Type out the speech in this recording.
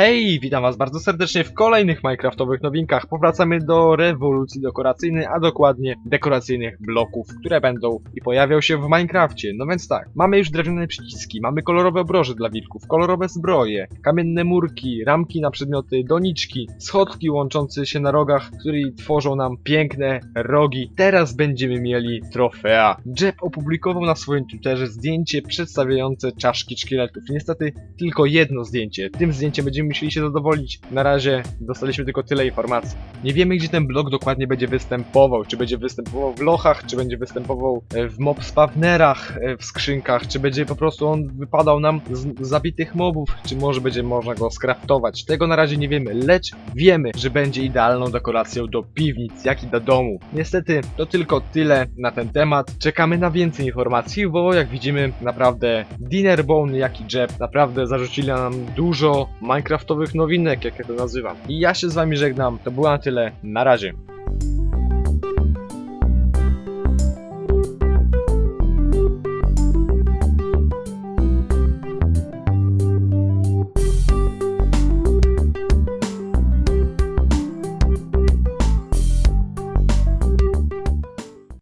Hej, witam was bardzo serdecznie w kolejnych Minecraftowych nowinkach. Powracamy do rewolucji dekoracyjnej, a dokładnie dekoracyjnych bloków, które będą i pojawią się w Minecrafcie. No więc tak, mamy już drewniane przyciski, mamy kolorowe obroże dla wilków, kolorowe zbroje, kamienne murki, ramki na przedmioty, doniczki, schodki łączące się na rogach, które tworzą nam piękne rogi. Teraz będziemy mieli trofea. Jeb opublikował na swoim Twitterze zdjęcie przedstawiające czaszki szkieletów. Niestety tylko jedno zdjęcie. Tym zdjęciem będziemy musieli się zadowolić. Na razie dostaliśmy tylko tyle informacji. Nie wiemy, gdzie ten blok dokładnie będzie występował. Czy będzie występował w lochach, czy będzie występował e, w mob spawnerach, e, w skrzynkach, czy będzie po prostu on wypadał nam z zabitych mobów, czy może będzie można go skraftować. Tego na razie nie wiemy, lecz wiemy, że będzie idealną dekoracją do piwnic, jak i do domu. Niestety, to tylko tyle na ten temat. Czekamy na więcej informacji, bo jak widzimy, naprawdę Dinnerbone, jak i Jeb naprawdę zarzucili nam dużo Minecraftowych nowinek, jak ja to nazywam. I ja się z wami żegnam. To było na tyle. Na razie.